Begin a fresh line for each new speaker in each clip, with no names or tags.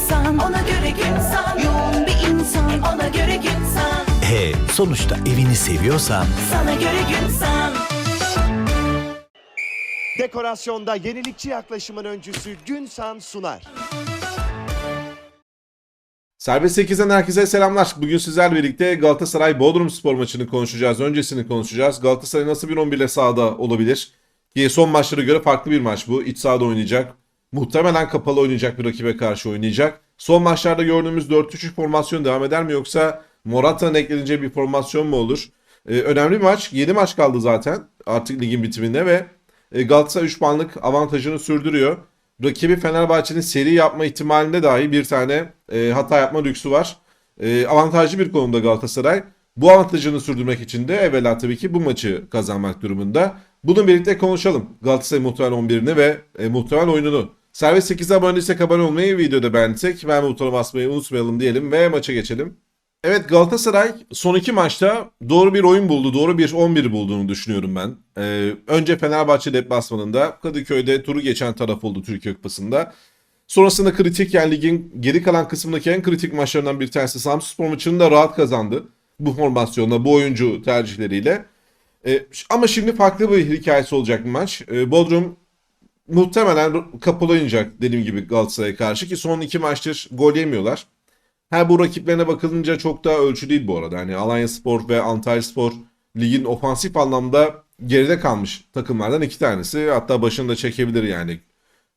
insan Ona göre gün san Yoğun bir insan Ona göre gün san
E sonuçta evini seviyorsan
Sana göre gün san
Dekorasyonda yenilikçi yaklaşımın öncüsü Günsan sunar.
Serbest 8'den herkese selamlar. Bugün sizlerle birlikte Galatasaray Bodrum Spor maçını konuşacağız. Öncesini konuşacağız. Galatasaray nasıl bir 11 ile sahada olabilir? Ki son maçlara göre farklı bir maç bu. İç sahada oynayacak. Muhtemelen kapalı oynayacak bir rakibe karşı oynayacak. Son maçlarda gördüğümüz 4-3-3 formasyon devam eder mi yoksa Morata'nın ekleneceği bir formasyon mu olur? Ee, önemli bir maç. 7 maç kaldı zaten artık ligin bitiminde ve e, Galatasaray 3 puanlık avantajını sürdürüyor. Rakibi Fenerbahçe'nin seri yapma ihtimalinde dahi bir tane e, hata yapma lüksü var. E, avantajlı bir konumda Galatasaray. Bu avantajını sürdürmek için de evvela tabii ki bu maçı kazanmak durumunda. Bunu birlikte konuşalım. Galatasaray muhtemel 11'ini ve e, muhtemel oyununu. Serbest 8'e abone değilsek abone olmayı, videoda beğendiysek ben butona basmayı unutmayalım diyelim ve maça geçelim. Evet Galatasaray son iki maçta doğru bir oyun buldu. Doğru bir 11 bulduğunu düşünüyorum ben. Ee, önce Fenerbahçe deplasmanında Kadıköy'de turu geçen taraf oldu Türkiye Kupası'nda. Sonrasında kritik yani ligin geri kalan kısmındaki en kritik maçlarından bir tanesi Samsunspor maçını da rahat kazandı. Bu formasyonla, bu oyuncu tercihleriyle. Ee, ama şimdi farklı bir hikayesi olacak bir maç. Ee, Bodrum muhtemelen kapalı oynayacak dediğim gibi Galatasaray'a karşı ki son iki maçtır gol yemiyorlar. Ha bu rakiplerine bakılınca çok da ölçü değil bu arada. Hani Alanya Spor ve Antalya Spor ligin ofansif anlamda geride kalmış takımlardan iki tanesi. Hatta başını da çekebilir yani.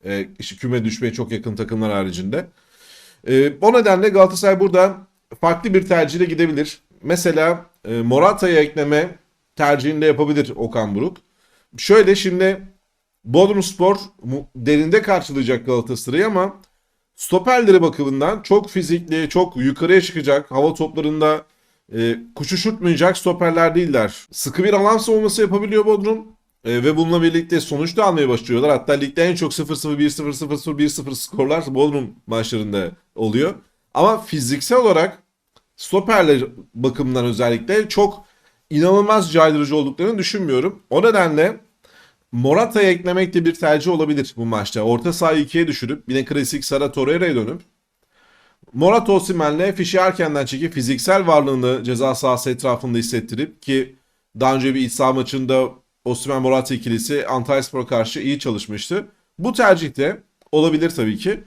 E, işte küme düşmeye çok yakın takımlar haricinde. E, o nedenle Galatasaray burada farklı bir tercihle gidebilir. Mesela e, Morata'ya ekleme tercihini de yapabilir Okan Buruk. Şöyle şimdi Bodrumspor derinde karşılayacak Galatasaray'ı ama stoperleri bakımından çok fizikli, çok yukarıya çıkacak, hava toplarında e, kuş uçurtmayacak stoperler değiller. Sıkı bir alan savunması yapabiliyor Bodrum. E, ve bununla birlikte sonuç da almaya başlıyorlar. Hatta ligde en çok 0-0, 1-0, 0-0, 1-0 skorlar Bodrum maçlarında oluyor. Ama fiziksel olarak stoperler bakımından özellikle çok inanılmaz caydırıcı olduklarını düşünmüyorum. O nedenle Morata'ya eklemek de bir tercih olabilir bu maçta. Orta sahayı ikiye düşürüp yine klasik Sara Torreira'ya dönüp Morata Osimhen'le fişi erkenden çekip fiziksel varlığını ceza sahası etrafında hissettirip ki daha önce bir iç saha maçında Osimhen Morata ikilisi Antalyaspor karşı iyi çalışmıştı. Bu tercih de olabilir tabii ki.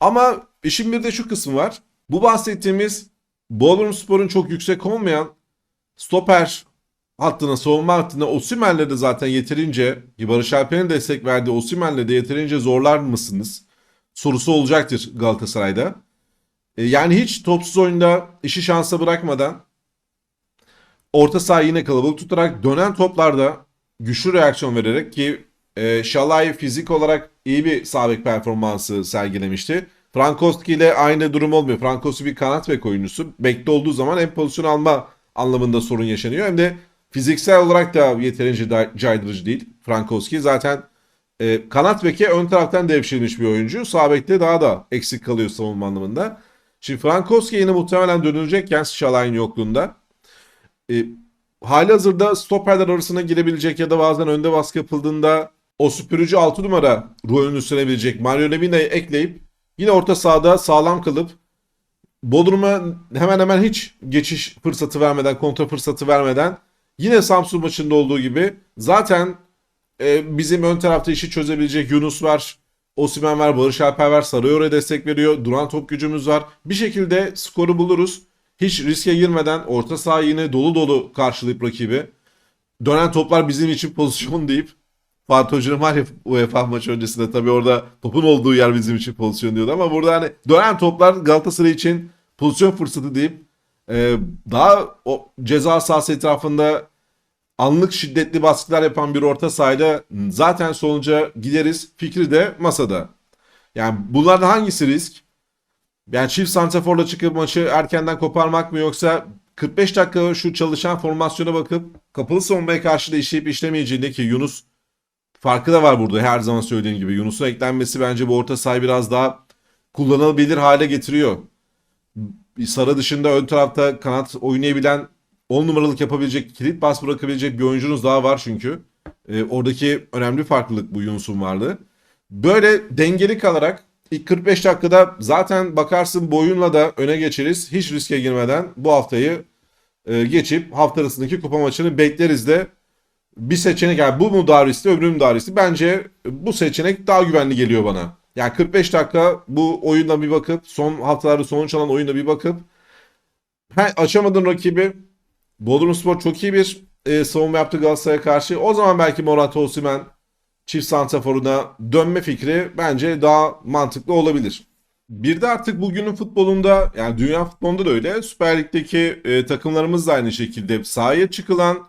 Ama işin bir de şu kısmı var. Bu bahsettiğimiz Bodrumspor'un çok yüksek olmayan stoper hattına, savunma hattına Osimhen'le de zaten yeterince ki Barış Alper'in destek verdiği Osimhen'le de yeterince zorlar mısınız? Sorusu olacaktır Galatasaray'da. E, yani hiç topsuz oyunda işi şansa bırakmadan orta sahayı yine kalabalık tutarak dönen toplarda güçlü reaksiyon vererek ki e, Şalay fizik olarak iyi bir sabek performansı sergilemişti. Frankowski ile aynı durum olmuyor. Frankowski bir kanat bek oyuncusu. Bekte olduğu zaman hem pozisyon alma anlamında sorun yaşanıyor hem de fiziksel olarak da yeterince caydırıcı değil. Frankowski zaten e, kanat beke ön taraftan devşirilmiş bir oyuncu. Sağ daha da eksik kalıyor savunma anlamında. Şimdi Frankowski yine muhtemelen dönülecekken Şalay'ın yokluğunda. E, hali hazırda stoperler arasına girebilecek ya da bazen önde baskı yapıldığında o süpürücü 6 numara rolünü üstlenebilecek Mario Levina'yı ekleyip yine orta sahada sağlam kalıp Bodrum'a hemen hemen hiç geçiş fırsatı vermeden, kontra fırsatı vermeden yine Samsun maçında olduğu gibi zaten e, bizim ön tarafta işi çözebilecek Yunus var, Osimhen var, Barış Alper var, Sarıyor'a destek veriyor, duran top gücümüz var. Bir şekilde skoru buluruz. Hiç riske girmeden orta saha yine dolu dolu karşılayıp rakibi. Dönen toplar bizim için pozisyon deyip Fatih Hoca'nın var ya UEFA maçı öncesinde tabii orada topun olduğu yer bizim için pozisyon diyordu ama burada hani dönen toplar Galatasaray için pozisyon fırsatı deyip e, daha o ceza sahası etrafında anlık şiddetli baskılar yapan bir orta sahayla zaten sonuca gideriz fikri de masada. Yani bunlardan hangisi risk? Yani çift santraforla çıkıp maçı erkenden koparmak mı yoksa 45 dakika şu çalışan formasyona bakıp kapalı savunmaya karşı da işleyip işlemeyeceğinde ki Yunus farkı da var burada her zaman söylediğim gibi. Yunus'un eklenmesi bence bu orta sahayı biraz daha kullanılabilir hale getiriyor. Sara dışında ön tarafta kanat oynayabilen 10 numaralık yapabilecek, kilit bas bırakabilecek bir oyuncunuz daha var çünkü. Ee, oradaki önemli farklılık bu Yunus'un varlığı. Böyle dengeli kalarak İlk 45 dakikada zaten bakarsın boyunla da öne geçeriz. Hiç riske girmeden bu haftayı e, geçip hafta arasındaki kupa maçını bekleriz de bir seçenek yani bu mu daha riskli öbürü mü daha riskli? Bence bu seçenek daha güvenli geliyor bana. Yani 45 dakika bu oyuna bir bakıp son haftalarda sonuç alan oyuna bir bakıp he, açamadığın rakibi Bodrumspor çok iyi bir e, savunma yaptı Galatasaray'a karşı. O zaman belki Morata Osimhen çift santraforuna dönme fikri bence daha mantıklı olabilir. Bir de artık bugünün futbolunda yani dünya futbolunda da öyle Süper Lig'deki e, takımlarımız da aynı şekilde sahaya çıkılan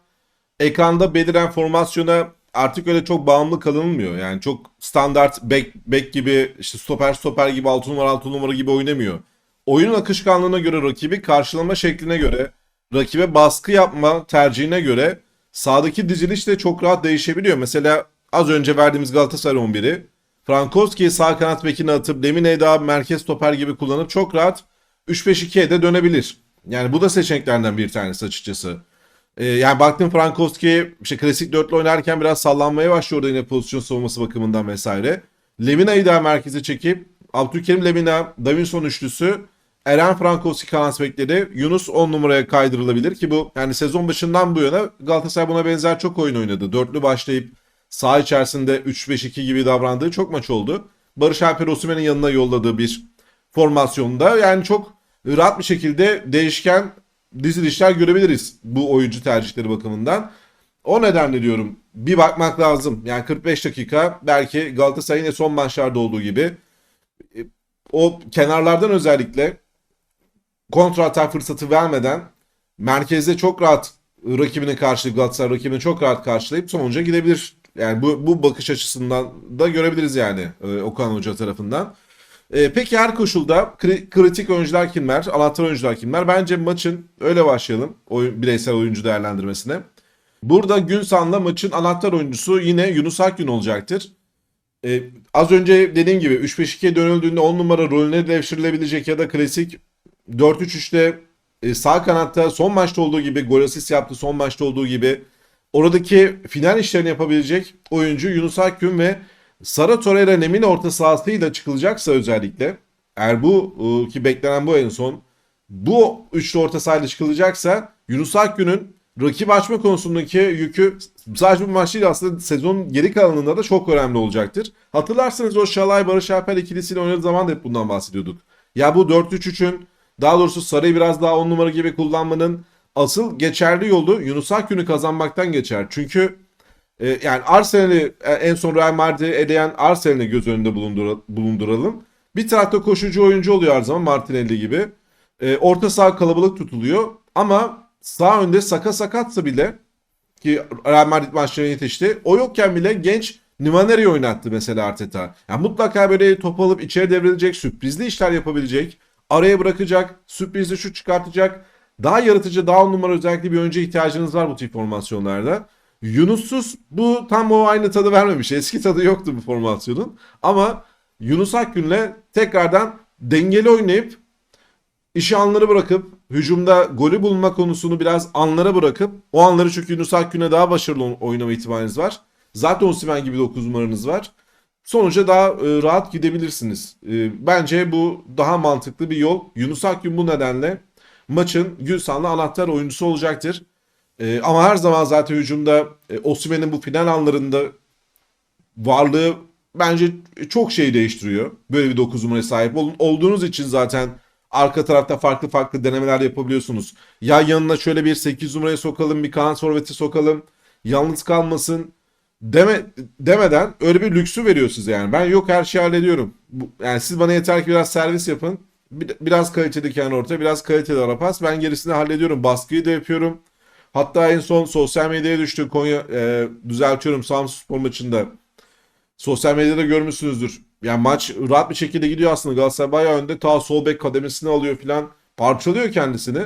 ekranda beliren formasyona artık öyle çok bağımlı kalınmıyor. Yani çok standart bek, bek gibi işte stoper stoper gibi 6 numara 6 numara gibi oynamıyor. Oyunun akışkanlığına göre rakibi karşılama şekline göre rakibe baskı yapma tercihine göre sahadaki diziliş de çok rahat değişebiliyor. Mesela az önce verdiğimiz Galatasaray 11'i Frankowski'yi sağ kanat bekine atıp Lemine'yi daha merkez stoper gibi kullanıp çok rahat 3-5-2'ye de dönebilir. Yani bu da seçeneklerden bir tanesi açıkçası. Ee, yani baktım Frankowski işte klasik dörtlü oynarken biraz sallanmaya başlıyor orada yine pozisyon savunması bakımından vesaire. Lemina'yı daha merkeze çekip Abdülkerim Lemina, Davinson üçlüsü Eren Frankowski kanat bekleri Yunus 10 numaraya kaydırılabilir ki bu yani sezon başından bu yana Galatasaray buna benzer çok oyun oynadı. Dörtlü başlayıp saha içerisinde 3-5-2 gibi davrandığı çok maç oldu. Barış Alper Osimhen'in yanına yolladığı bir formasyonda yani çok rahat bir şekilde değişken dizilişler görebiliriz bu oyuncu tercihleri bakımından. O nedenle diyorum bir bakmak lazım. Yani 45 dakika belki Galatasaray yine son maçlarda olduğu gibi e, o kenarlardan özellikle kontra atak fırsatı vermeden merkezde çok rahat rakibini karşılayıp Galatasaray rakibini çok rahat karşılayıp sonuca gidebilir. Yani bu, bu bakış açısından da görebiliriz yani e, Okan Hoca tarafından. E, peki her koşulda kri- kritik oyuncular kimler? Anahtar oyuncular kimler? Bence maçın öyle başlayalım. Oyun, bireysel oyuncu değerlendirmesine. Burada Günsan'la maçın anahtar oyuncusu yine Yunus Akgün olacaktır. E, az önce dediğim gibi 3-5-2'ye dönüldüğünde 10 numara rolüne devşirilebilecek ya da klasik 4-3-3'te e, sağ kanatta son maçta olduğu gibi gol asist yaptı son maçta olduğu gibi oradaki final işlerini yapabilecek oyuncu Yunus Akgün ve Sara Torreira Nemine orta sahasıyla çıkılacaksa özellikle eğer bu e, ki beklenen bu en son bu üçlü orta sahayla çıkılacaksa Yunus Akgün'ün rakip açma konusundaki yükü sadece bu maç değil aslında sezonun geri kalanında da çok önemli olacaktır. Hatırlarsınız o Şalay Barış Alper ikilisiyle oynadığı zaman da hep bundan bahsediyorduk. Ya bu 4-3-3'ün daha doğrusu Sarı'yı biraz daha 10 numara gibi kullanmanın asıl geçerli yolu Yunus Akgün'ü kazanmaktan geçer. Çünkü e, yani Arsenal'i e, en son Real Madrid'i eleyen Arsenal'i göz önünde bulundura- bulunduralım. Bir tarafta koşucu oyuncu oluyor her zaman Martinelli gibi. E, orta saha kalabalık tutuluyor ama sağ önde Saka sakatsa bile ki Real Madrid maçlarına yetişti. O yokken bile genç Nimaneri'yi oynattı mesela Arteta. Yani mutlaka böyle top alıp içeri devrilecek, sürprizli işler yapabilecek, araya bırakacak, sürprizli şut çıkartacak. Daha yaratıcı, daha on numara özellikle bir oyuncu ihtiyacınız var bu tip formasyonlarda. Yunus'suz bu tam o aynı tadı vermemiş. Eski tadı yoktu bu formasyonun. Ama Yunus Akgün'le tekrardan dengeli oynayıp işi anları bırakıp hücumda golü bulma konusunu biraz anlara bırakıp o anları çünkü Yunus Akgün'e daha başarılı oynama ihtimaliniz var. Zaten Osimhen gibi 9 numaranız var. Sonuca daha e, rahat gidebilirsiniz. E, bence bu daha mantıklı bir yol. Yunus Akgün bu nedenle maçın Gülsan'la anahtar oyuncusu olacaktır. E, ama her zaman zaten hücumda e, bu final anlarında varlığı bence çok şey değiştiriyor. Böyle bir 9 numaraya sahip olun. Olduğunuz için zaten arka tarafta farklı farklı denemeler yapabiliyorsunuz. Ya yanına şöyle bir 8 numaraya sokalım, bir kanat forveti sokalım. Yalnız kalmasın deme demeden öyle bir lüksü veriyor size yani. Ben yok her şeyi hallediyorum. Bu, yani siz bana yeter ki biraz servis yapın. Bir- biraz kaliteli kenar orta, biraz kaliteli ara pas. Ben gerisini hallediyorum. Baskıyı da yapıyorum. Hatta en son sosyal medyaya düştü. Konya e, düzeltiyorum Samsunspor maçında. Sosyal medyada görmüşsünüzdür. Yani maç rahat bir şekilde gidiyor aslında. Galatasaray bayağı önde. Ta sol bek kademesini alıyor filan. Parçalıyor kendisini.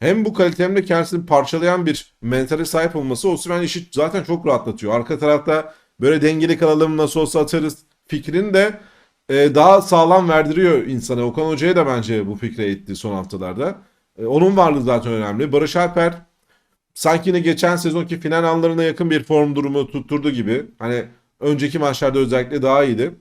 Hem bu kalite hem de kendisini parçalayan bir mentale sahip olması Osimhen işi zaten çok rahatlatıyor. Arka tarafta böyle dengeli kalalım nasıl olsa atarız fikrini de e, daha sağlam verdiriyor insana. Okan Hoca'ya da bence bu fikre etti son haftalarda. E, onun varlığı zaten önemli. Barış Alper sanki yine geçen sezonki final anlarına yakın bir form durumu tutturdu gibi. Hani önceki maçlarda özellikle daha iyiydi.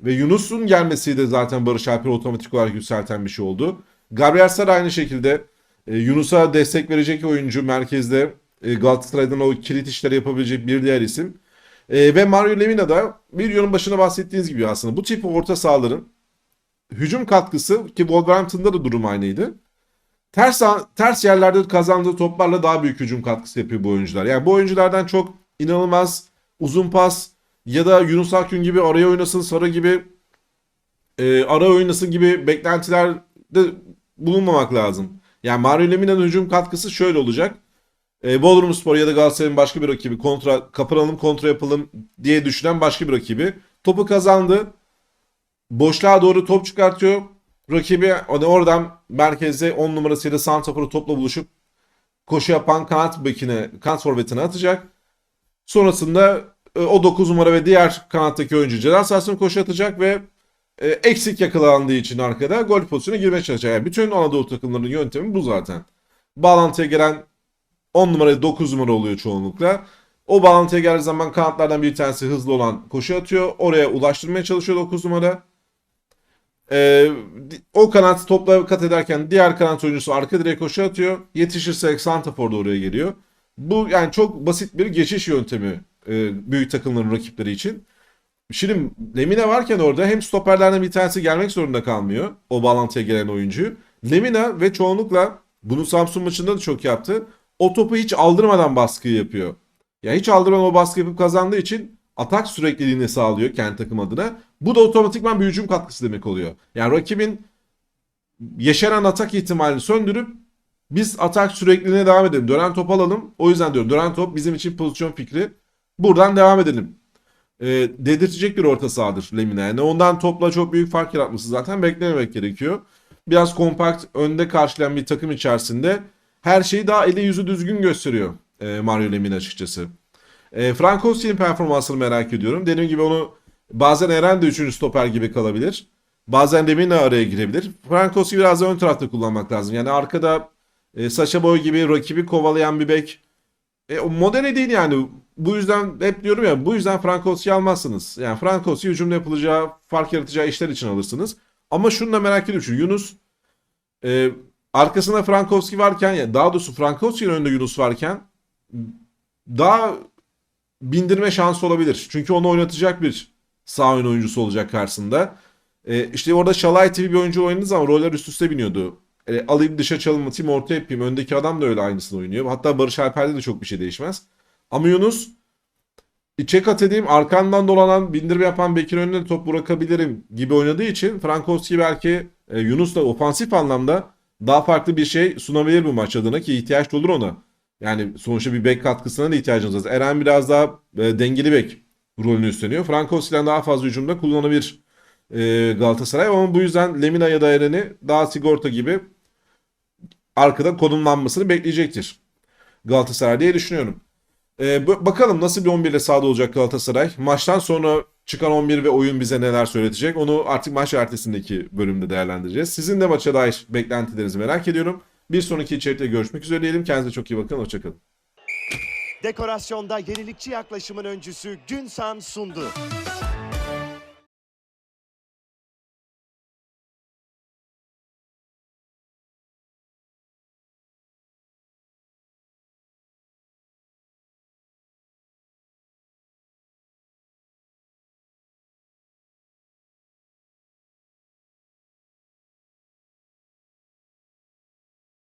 Ve Yunus'un gelmesi de zaten Barış Alper'i otomatik olarak yükselten bir şey oldu. Gabriel Sara aynı şekilde e, Yunus'a destek verecek oyuncu merkezde e, Galatasaray'dan o kilit işleri yapabilecek bir diğer isim. E, ve Mario Lemina da videonun başına bahsettiğiniz gibi aslında bu tip orta sahaların hücum katkısı ki Wolverhampton'da da durum aynıydı. Ters ters yerlerde kazandığı toplarla daha büyük hücum katkısı yapıyor bu oyuncular. Yani bu oyunculardan çok inanılmaz uzun pas ya da Yunus Akgün gibi araya oynasın, Sarı gibi e, ara oynasın gibi beklentilerde bulunmamak lazım. Yani Mario Lemina'nın hücum katkısı şöyle olacak. E, Bodrumspor ya da Galatasaray'ın başka bir rakibi kontra kapanalım kontra yapalım diye düşünen başka bir rakibi. Topu kazandı. Boşluğa doğru top çıkartıyor. Rakibi hani oradan merkezde 10 numarasıyla Santrafor'u topla buluşup koşu yapan kanat bekine, kanat forvetine atacak. Sonrasında e, o 9 numara ve diğer kanattaki oyuncu ceza sahasına koşu atacak ve e, eksik yakalandığı için arkada gol pozisyonuna girmeye çalışacak. Yani bütün Anadolu takımlarının yöntemi bu zaten. Bağlantıya gelen 10 numara 9 numara oluyor çoğunlukla. O bağlantıya geldiği zaman kanatlardan bir tanesi hızlı olan koşu atıyor. Oraya ulaştırmaya çalışıyor 9 numara. Ee, o kanat topla kat ederken diğer kanat oyuncusu arka direğe koşu atıyor. Yetişirse Santafor da oraya geliyor. Bu yani çok basit bir geçiş yöntemi e, büyük takımların rakipleri için. Şimdi Lemina varken orada hem stoperlerden bir tanesi gelmek zorunda kalmıyor. O bağlantıya gelen oyuncu. Lemina ve çoğunlukla bunu Samsun maçında da çok yaptı. O topu hiç aldırmadan baskı yapıyor. Ya hiç aldırmadan o baskı yapıp kazandığı için atak sürekliliğini sağlıyor kendi takım adına. Bu da otomatikman bir hücum katkısı demek oluyor. Yani rakibin yeşeren atak ihtimalini söndürüp biz atak sürekliliğine devam edelim. Dönen top alalım. O yüzden diyorum dönen top bizim için pozisyon fikri. Buradan devam edelim. E, dedirtecek bir orta sahadır Lemina. Yani ondan topla çok büyük fark yaratması zaten beklememek gerekiyor. Biraz kompakt önde karşılayan bir takım içerisinde her şeyi daha eli yüzü düzgün gösteriyor e, Mario Lemina açıkçası. E, Frankowski'nin performansını merak ediyorum. Dediğim gibi onu bazen Eren de 3. stoper gibi kalabilir. Bazen Lemina araya girebilir. Frankowski biraz da ön tarafta kullanmak lazım. Yani arkada e, Sacha Boy gibi rakibi kovalayan bir bek. E, o modeli değil yani. Bu yüzden hep diyorum ya bu yüzden Frankowski almazsınız. Yani Frankowski hücumda yapılacağı, fark yaratacağı işler için alırsınız. Ama şunu da merak ediyorum. Şu Yunus e, arkasında Frankowski varken daha doğrusu Frankowski'nin önünde Yunus varken daha bindirme şansı olabilir. Çünkü onu oynatacak bir sağ ön oyuncusu olacak karşısında. E, işte orada Şalay TV bir oyuncu oynadığı zaman roller üst üste biniyordu. E, alayım dışa çalım atayım orta yapayım. Öndeki adam da öyle aynısını oynuyor. Hatta Barış Alper'de de çok bir şey değişmez. Ama Yunus içe kat edeyim arkandan dolanan bindirme yapan Bekir önüne top bırakabilirim gibi oynadığı için Frankowski belki e, Yunus da ofansif anlamda daha farklı bir şey sunabilir bu maç adına ki ihtiyaç olur ona. Yani sonuçta bir bek katkısına da ihtiyacınız var. Eren biraz daha e, dengeli bek rolünü üstleniyor. Frankowski'den daha fazla hücumda kullanabilir e, Galatasaray ama bu yüzden Lemina ya da Eren'i daha sigorta gibi arkada konumlanmasını bekleyecektir Galatasaray diye düşünüyorum. E, bakalım nasıl bir 11 ile sahada olacak Galatasaray. Maçtan sonra çıkan 11 ve oyun bize neler söyletecek. Onu artık maç ertesindeki bölümde değerlendireceğiz. Sizin de maça dair beklentilerinizi merak ediyorum. Bir sonraki içerikte görüşmek üzere diyelim. Kendinize çok iyi bakın. Hoşçakalın.
Dekorasyonda yenilikçi yaklaşımın öncüsü Günsan sundu.